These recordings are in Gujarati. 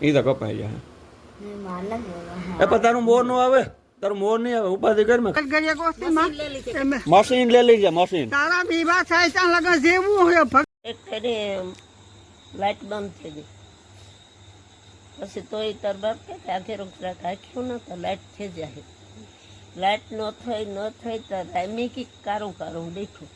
એ તો કપાઈ જાય એ પણ તારું મોર નો આવે? તારું મોર નહીં આવે? ઉપાધિ કર મેં? મશીન લઈ લેજે મશીન. તારા બીવા થાય ત્યાં લગન જેવું હોય ભગ એક ફેરે લાઈટ બંધ થઈ ગઈ. પછી તોય તાર બાપ કે આખે રોકડા રાખ્યું ને તો લાઈટ થઈ જાય. લાઈટ ન થઈ ન થઈ તો રામી કી કારું કારું દેખ્યું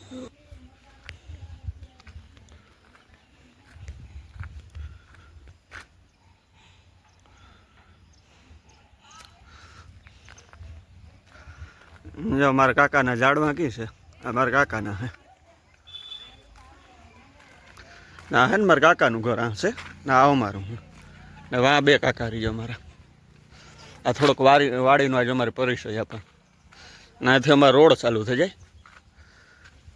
જો, મારા કાકાના ઝાડમાં કી છે? આ મારા કાકાના હે ના હે ને મારા કાકાનું ઘર, આ છે? ના આવો મારું ને વા બે કાકા રહીજો મારા. આ થોડોક વાડી વાડીનો આજે અમારે પરિચય ના નાથી અમારે રોડ ચાલુ થઈ જાય.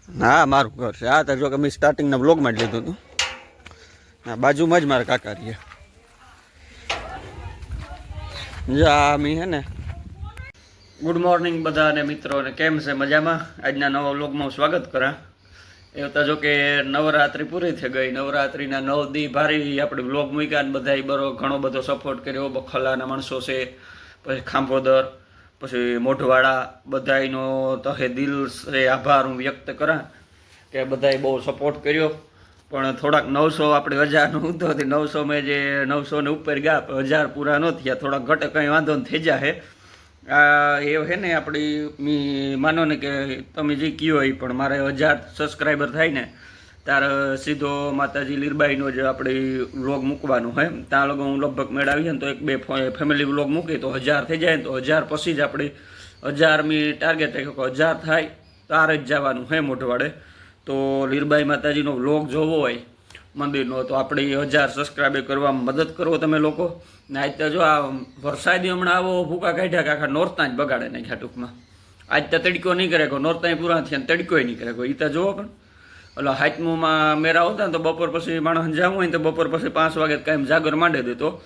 ના મારું ઘર છે. આ તો જો કે મેં સ્ટાર્ટિંગના બ્લોગમાં જ લીધું હતું. ના બાજુમાં જ મારા કાકા રહીએ જો મી હે ને ગુડ મોર્નિંગ બધાને, મિત્રોને, કેમ છે? મજામાં? આજના નવા વ્લોગમાં સ્વાગત કરા. એ તો જો કે નવરાત્રિ પૂરી થઈ ગઈ. નવરાત્રિના નવ દી ભારી આપણે વ્લોગ મૂક્યા ને બધાય બરો ઘણો બધો સપોર્ટ કર્યો. બખલાના માણસો છે, પછી ખાંભોદર, પછી મોઢવાડા, બધાયનો તહે દિલ છે, આભાર હું વ્યક્ત કરા કે બધાએ બહુ સપોર્ટ કર્યો. પણ થોડાક નવસો આપણે હજારનું હતી નવસો મેં જે નવસો ને ઉપર ગયા હજાર પૂરા ન થયા. થોડાક ઘટે કંઈ વાંધો થઈ જાય આ એ છે ને આપણી મી માનો ને કે તમે જે કયો એ પણ મારે હજાર સબસ્ક્રાઈબર થાય ને ત્યારે સીધો માતાજી લીરબાઈનો જે આપણે વ્લોગ મૂકવાનું હોય ત્યાં લગો હું લગભગ મેળવીએ ને તો એક બે ફેમિલી વ્લોગ મૂકી તો હજાર થઈ જાય તો હજાર પછી જ આપણે હજાર મી ટાર્ગેટ રાખ્યો હજાર થાય, તારે જ જવાનું હે મોઢવાડે. તો લીરબાઈ માતાજીનો વ્લોગ જોવો હોય મંદિરનો તો આપણે હજાર સબસ્ક્રાઈબર કરવામાં મદદ કરો તમે લોકો. ને આજ જો આ વરસાદી હમણાં આવો ભૂકા કાઢ્યા કે આખા નોરતા જ બગાડે નાખ્યા ટૂંકમાં. આજ તો તડકો નહીં કરે કો નોરતા પૂરા થયા ને તડકોય નહીં કરે કો એ તો જોવો પણ. એટલે હાથમુમાં મેરા આવતા ને તો બપોર પછી માણસ જાવું હોય ને તો બપોર પછી પાંચ વાગે કાંઈ જાગર માંડે દેતો.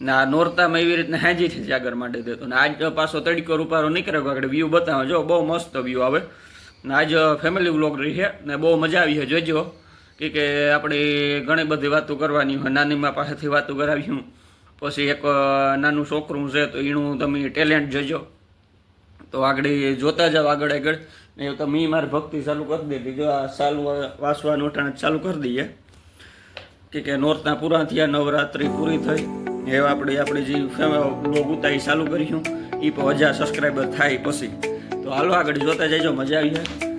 ને આ નોરતામાં એવી રીતના હાજીથી જાગર માંડે દેતો. ને આજ પાછો તડકો રૂપારો નહીં કરે આગળ વ્યૂ બતાવો. જો બહુ મસ્ત વ્યૂ આવે. ને આજ ફેમિલી વ્લોગ રહી છે. ને બહુ મજા આવી છે. જોજો. કે કે આપણે ઘણી બધી વાતો કરવાની હોય. નાનીમાં પાસેથી વાતો કરાવ્યું પછી એક નાનું છોકરું છે તો એનું તમે ટેલેન્ટ જોજો. તો આગળ જોતા જાઓ આગળ આગળ. ને તો મેં મારી ભક્તિ ચાલુ કરી દીધી જો આ ચાલુ વાસવાનું અટાણે ચાલુ કરી દઈએ. કે કે નોર્થના પૂરા થયા, નવરાત્રિ પૂરી થઈ. એવા આપણે આપણે જે લોગ ઉતારી ચાલુ કરીશું. એ પણ હજાર સબસ્ક્રાઈબર થાય પછી. તો હાલો આગળ જોતા જઈજો મજા આવી જાય.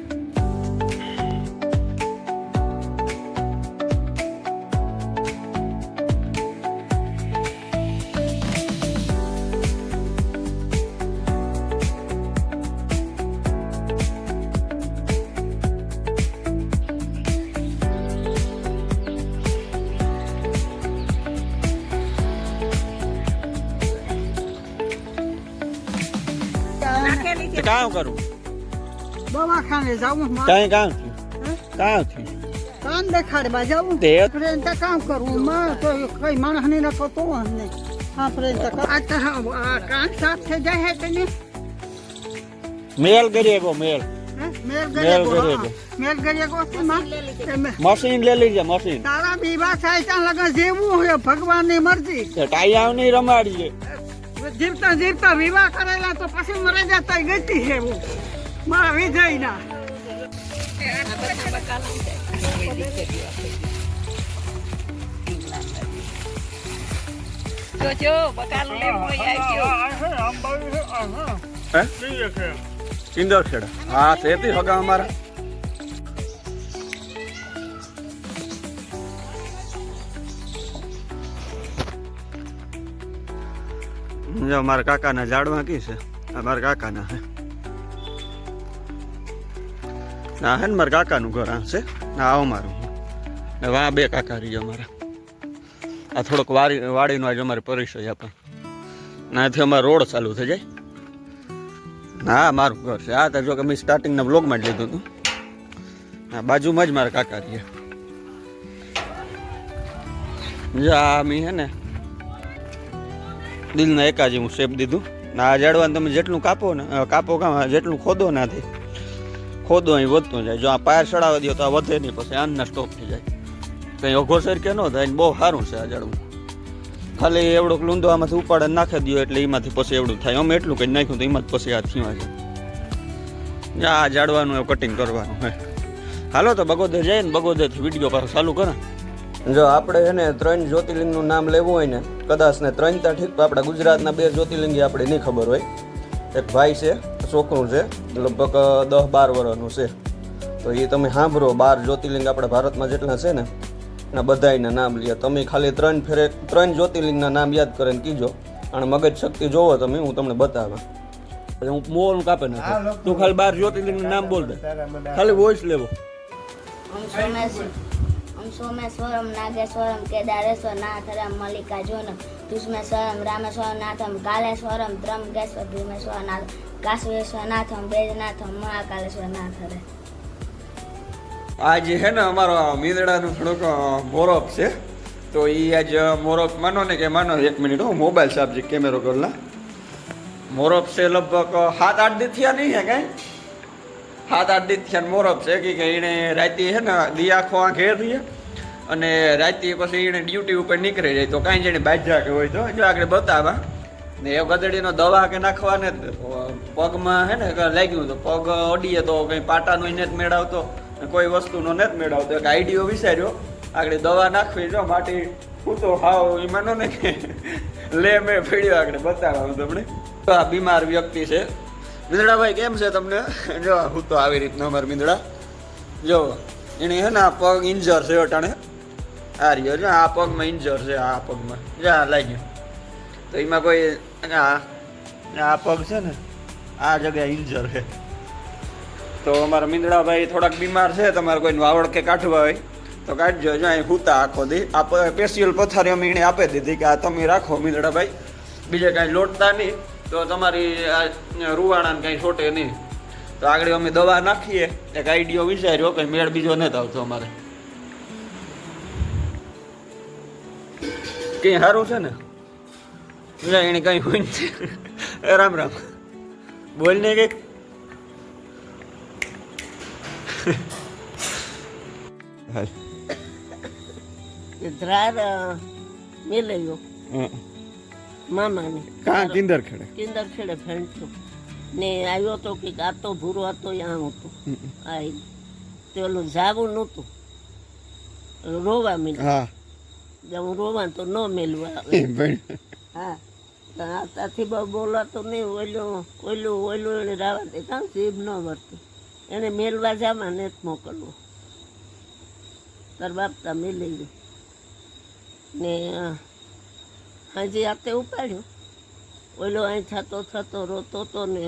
તે કામ કરું? દવાખાને જાવું કાંઈ કામ થયું કામ થયું કામ દેખાડવા જાવું તે આપણે કામ કરવું? માં તો કઈ માણસ ને હા ફ્રેન્ડ તો આ તો આ કાન સાફ થઈ જાય હે તને મેલ કરીએ ગો મેલ. મેલ મેલ ગરીબ. મેલ મશીન લઈ લીજે મશીન. તારા બીવા થાય ત્યાં લગન જેવું હોય ભગવાનની મરજી. ટાઈયા નહીં રમાડીએ જીવતા જીવતા વિવાહ કરેલા તો પછી મરે જતા ગતિ છે હું. મારા વિજયના. સિંદર ખેડા. હા સેતી હગા અમારા. જો મારા કાકાના ઝાડમાં કી છે. આ મારા કાકાના હે ના હે ને મારા કાકાનું ઘર આ છે. ના આવો મારું. ને વા બે કાકા રહી અમારા આ થોડોક વાડી વાડીનો આજે અમારે પરિચય આપણે નાથી અમારે રોડ ચાલુ થઈ જાય. હા મારું ઘર છે. આ તો જો કે મેં સ્ટાર્ટિંગના બ્લોગમાં જ લીધું હતું. ના બાજુમાં જ મારા કાકા રહીએ જા આ મી હે ને દિલના એકાજી હું શેપ દીધું. ને આ ઝાડવાને તમે જેટલું કાપો ને કાપો કામ જેટલું ખોદો નાથી ખોદો અહીં વધતું જાય. જો આ પાયર ચડાવવા દો તો આ વધે નહીં, પછી આનના સ્ટોપ થઈ જાય. કંઈ ઓઘો સર કે ન થાય ને બહુ સારું છે આ ઝાડવું ખાલી એવડોક લૂંદો આમાંથી ઉપાડે નાખી દો એટલે એમાંથી પછી એવડું થાય. અમે એટલું કંઈ નાખ્યું તો એમાં પછી આ થયું છે આ જાડવાનું કટિંગ કરવાનું હાલો તો બગોદર જાય ને બગોદરથી વીડિયો પાછો ચાલુ કરે. જો આપણે એને ત્રણ જ્યોતિર્લિંગનું નામ લેવું હોય ને કદાચ ને ત્રણ ત્યાં ઠીક આપણા ગુજરાતના બે જ્યોતિર્લિંગી આપણે નહીં ખબર હોય. એક ભાઈ છે છોકરું છે લગભગ દસ બાર વર્ષનું છે. તો એ તમે સાંભળો બાર જ્યોતિર્લિંગ આપણા ભારતમાં જેટલા છે ને એના બધાયના નામ લે તમે ખાલી ત્રણ ફેરે ત્રણ જ્યોતિર્લિંગના નામ યાદ કરીને કીજો. અને મગજ શક્તિ જોવો તમે હું તમને બતાવા. પછી હું મોલ કાપે નાખું. તું ખાલી બાર જ્યોતિર્લિંગ નામ બોલ દે. ખાલી વોઇસ લેવો. સોમેશ્વરમ નાગેશ્વરમ કેદારેશ્વર નાથરમ મલ્લિકાર્જુનમ તુષ્મેશ્વરમ રામેશ્વર નાથમ કાલેશ્વરમ ત્રંબકેશ્વર ભીમેશ્વર નાથ કાશ્વેશ્વર નાથમ બેજનાથમ મહાકાલેશ્વર નાથરે આ જે છે ને અમારો મીંદડાનો થોડોક મોરપ છે. તો એ આજ મોરપ માનો ને કે માનો એક મિનિટ હું, મોબાઈલ સાહેબ જે કેમેરો કરલા. મોરપ છે લગભગ સાત, આઠ દી થયા નહીં હે કાંઈ? સાત, આઠ દી થયા મોરપ છે. કે એણે રાતે છે ને દિયા આખો ઘેર રહીએ અને રાતે પછી એને ડ્યુટી ઉપર નીકળી જાય. તો કાંઈ જેને બાજરા કે હોય તો, જો આગળ બતાવા. ને એ ગદડીનો દવા કે નાખવાને પગમાં હે ને લાગ્યું તો પગ અડીએ તો કંઈ પાટાનો એને જ મેળવતો. કોઈ વસ્તુનો ને જ મેળવતો. એક આઈડિયો વિચાર્યો. આગળ દવા નાખવી, જો માટી હું તો હાવ એ માનો ને લે મેં ફેડ્યો આગળ બતાવવાનું તમને. આ બીમાર વ્યક્તિ છે. મિંદડાભાઈ, કેમ છે તમને? જો, હું તો આવી રીતનો અમારે મિંદડા. જો એને હે ને આ પગ ઇન્જર છે અટાણે. આ રહ્યો જો આ પગમાં ઇન્જર છે, આ પગમાં જા લાગ્યું તો એમાં કોઈ, આ આ પગ છે ને, આ જગ્યાએ ઇન્જર છે. તો અમારા મીંદડાભાઈ થોડાક બીમાર છે, તમારે કોઈ વાવડ કે કાઢવા હોય, તો કાઢજો. જો અહીં હુતા આખો દી. આ સ્પેશિયલ પથારી અમે એને આપી દીધી કે આ તમે રાખો મીંદડાભાઈ. બીજે કાંઈ લોટતા નહીં, તો તમારી આ રૂવાણાને કાંઈ છોટે નહીં. તો આગળ અમે દવા નાખીએ. એક આઈડિયો વિચાર્યો કે મેળ બીજો નથી આવતો અમારે. કઈ સારું છે ને? ના એને કઈ હોય નથી રામ રામ. બોલ ને કંઈક. ધ્રાર અ, મામાને. કાં કિંદર ખેડે. કિંદર ખેડે ફેંટતો ને આવ્યો તો કે આ તો ભૂરો હતો યા હતો. આ તે ઓલું જાવું નહોતું. રોવા હા. જે હું રોવા તો ન મેલવા આવે. હા. તો ત્યાંથી બોલાતો નહીં ઓલું ઓલું ઓલું એને રાવા દે કાં જીભ ન વર્તું. એને મેલવા જામાં ને જ મોકલવો. તાર બાપ તા મેલી ગયો ને હાજી આતે ઉપાડ્યો. ઓલો અહીં થતો થતો રોતો તો ને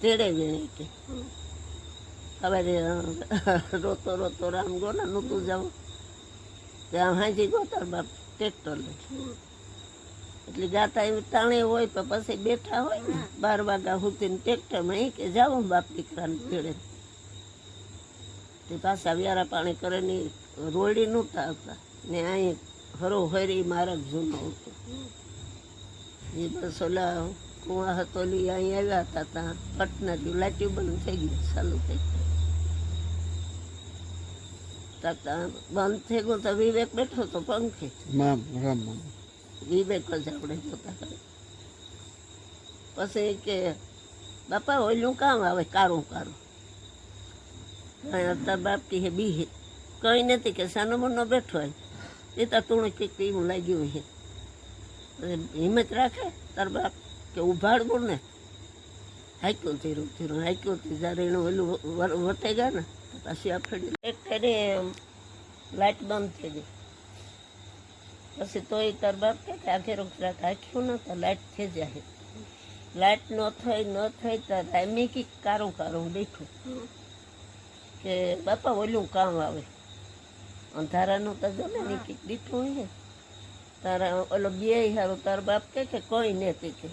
તેડે ગઈ કે હવે રોતો રોતો રામ ગોના ને નહોતું જવું. ત્યાં હાજી ગોતર બાપ ટ્રેક્ટર લઈ એટલે જાતા એવું તાણે હોય તો પછી બેઠા હોય ને બાર વાગ્યા સુધી ટ્રેક્ટરમાં એ કે જાઉં બાપ દીકરાને ભેળે. તે પાછા વ્યારા પાણી કરે ને રોડી નહોતા આવતા. ને અહીં હરો હરી મારક જૂનો હતો. એ બસ ઓલા કુવા હતો અહીં આવ્યા હતા ત્યાં. પટના લાઈટી બંધ થઈ ગયું ચાલુ થઈ. ત્યાં બંધ થઈ ગયો તો વિવેક બેઠો તો પંખે. વિવેક જ આપણે જોતા પછી કે બાપા ઓલું કામ આવે? કારું કારું. તાર બાપ કે બી કઈ નથી કે સાનો મનો બેઠો હોય. એ તો તું એવું લાગ્યું છે પછી હિંમત રાખે તાર બાપ કે ઉભાડવું ને. હાઈક્યું ધીરું ધીરું હાઈક્યું જ્યારે એનું ઓલું વર- વટે ગયા ને પાછી આ ફેરી એક ફેરે લાઇટ બંધ થઈ ગઈ. પછી તોય તાર બાપ કે કે આખે રોકડા રાખ્યું ને તો લાઇટ થઈ જાય. લાઇટ ન થઈ ન થઈ તો રામી કી કારું કારું બેઠું કે બાપા ઓલું કામ આવે. અંધારાનું તો જો ને કંઈક દીઠું હોય. ને તારા ઓલો બે હારું તાર બાપ કે કે કોઈ નથી કે.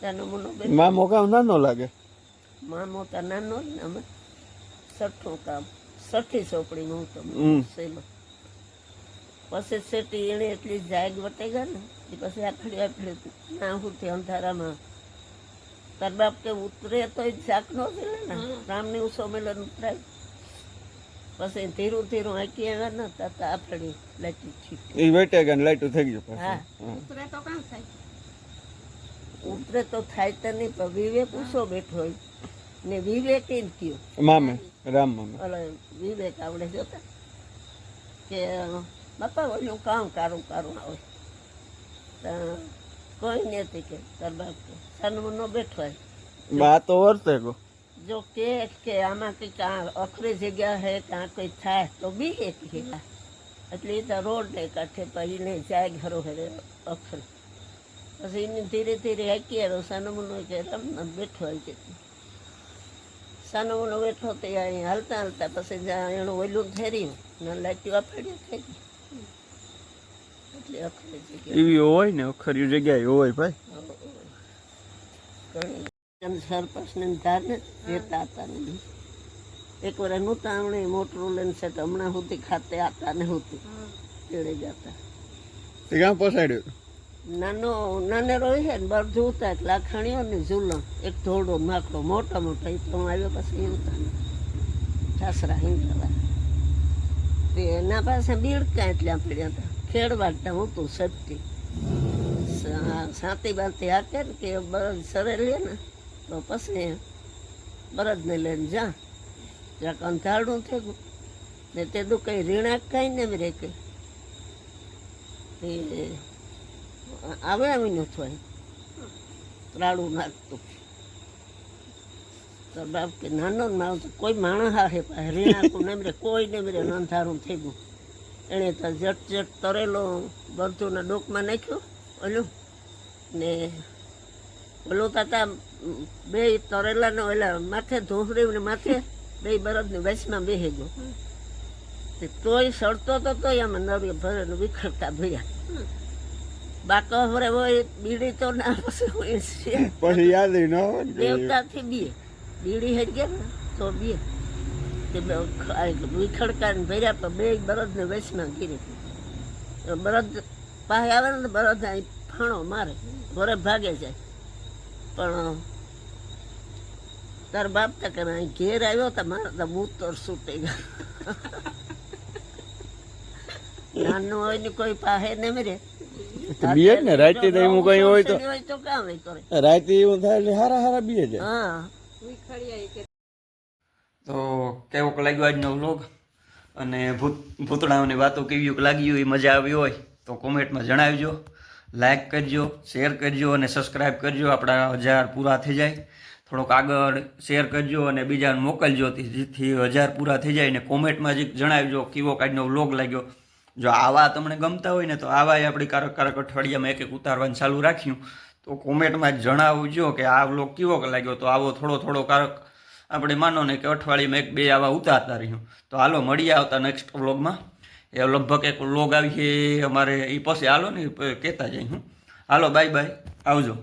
તાનો મુનો બે મામો કામ નાનો લાગે. મામો તો નાનો ને અમે સઠ્ઠું કામ. છઠ્ઠી ચોપડી હું તમને સેલો. પછી સેટી એણે એટલી જાગ વટાઈ ગયા ને એ પછી આખડી આખડી ના હુંથી અંધારામાં. તાર બાપ કે ઉતરે તો જાક નો લે ને. રામની ઉસો મેલન ઉતરાય. પછી ધીરું ધીરું આંકી આવ્યા ને તરત આપણી લાઈટથી એ વેટે ગયા લાઈટું થઈ ગયું હા. ઉતરે તો કામ થાય. ઉતરે તો થાય તો નહીં પણ વિવેક પૂછો બેઠો હોય. ને વિવેક એમ કયો મામે રામ મામે. ઓલો વિવેક આવડે જોતા કે બાપા ઓલું કામ કારું કારું આવે કોઈ નથી કે તાર બાપ કે સન્મનો બેઠો હોય. બા તો વર્તે ગો. જો કે કે આમાં કંઈક અખરી જગ્યા હે કાં કોઈ થાય તો બી એક એટલે એ તો રોડ ને કાંઠે પછી ને જાય ઘરો હરે અખરી. પછી એને ધીરે ધીરે હાકી સાનમનો કે રમ બેઠો હોય કે સાનમનો બેઠો તે અહીં હાલતા હાલતા પછી જ્યાં એનું ઓલું ફેર્યું ને લાઈટ વાપર્યું થઈ ગયું એટલે અખરી જગ્યા. એવી હોય ને અખરી જગ્યાએ હોય ભાઈ. ઘણી સરપંચને ધારને રહેતા હતા ને એક વાર નહોતા હમણાં મોટરું લઈને છે તો હમણાં સુધી ખાતે હતા ને હોતું તેડે જતા. તે ક્યાં પસાડ્યું નાનો, નાનેરો છે ને બરજુ ઉતા એક લાખણીઓ ને ઝૂલણ એક ધોળો, માકડો, મોટા મોટા એ તો આવ્યો પછી એમ ઉતા સાસરા હિંગલા તે એના પાસે બીડકા એટલે પડ્યા હતા. ખેડવાડતા હું તું સટકી. સાતી બાતી હાકે ને કે બરદ સરે લે ને, તો પછી બરદને લઈને જા. જરાક અંધારું થઈ ગયું ને તે તો કંઈ રીણાક કાંઈ ને રે કે આવે આવીને થાય. ત્રાળું નાખતું. તો બાપ કે નાનો ને તો કોઈ માણસ આવે પાસે રીણાકું ને કોઈ ને રે નંધારું થઈ ગયું. એણે તો જટ જટ તરેલો બધુંના ડોકમાં નાખ્યો ઓલું ને ઓલું તાતા બે તરેલા ને ઓલા માથે ધોહરી ને માથે બે બરદ ને વચમાં બેસી ગયો. તોય સડતો તો તોય આમાં નરી ભરે વિખરતા ભર્યા બાકો ભરે હોય બીડી તો ના પછી પછી યાદ ન? કે દેવતાથી બે બીડી હજ ગયા ને તો બે તે બે વિખડકા ને ભર્યા પણ બે બરદ વેચમાં ગીરી તો બળદ પાસે આવે ને તો બળદ અહીં ફાણો મારે. ઘરે ભાગે જાય. પણ તાર બાપ તક અહીં ઘેર આવ્યો તો મારે તો મૂતર છૂટી ગયો. નાનું હોય ને કોઈ પાસે ને મરે. બીએ ને, રાતે તો એવું કઈ હોય તો. રાતે એવું થાય એટલે હારા હારા બીએ જાય. હા. તો કેવોક લાગ્યો આજનો વ્લોગ? અને ભૂત ભૂતળાઓની વાતો કેવી લાગ્યું એ મજા આવી હોય તો કોમેન્ટમાં જણાવજો. લાઈક કરજો શેર કરજો અને સબસ્ક્રાઈબ કરજો. આપણા હજાર પૂરા થઈ જાય. થોડોક આગળ શેર કરજો અને બીજાને મોકલજો જેથી હજાર પૂરા થઈ જાય. ને કોમેન્ટમાં જ જણાવજો કેવો કાંઈનો વ્લોગ લાગ્યો. જો આવા તમને ગમતા હોય ને તો આવા આપણી કારક કારક અઠવાડિયામાં એક એક ઉતારવાનું ચાલુ રાખ્યું. તો કોમેન્ટમાં જણાવજો કે આ વ્લોગ કેવો લાગ્યો? તો આવો થોડો થોડો કારક આપણે માનો ને કે અઠવાડિયામાં એક બે આવા ઉતારતા રહ્યું. તો હાલો, મળીએ આવતા નેક્સ્ટ વ્લોગમાં. એ લગભગ એક વ્લોગ આવી છે અમારે એ પછી હાલો ને કહેતા જાય હું. હાલો બાય બાય આવજો.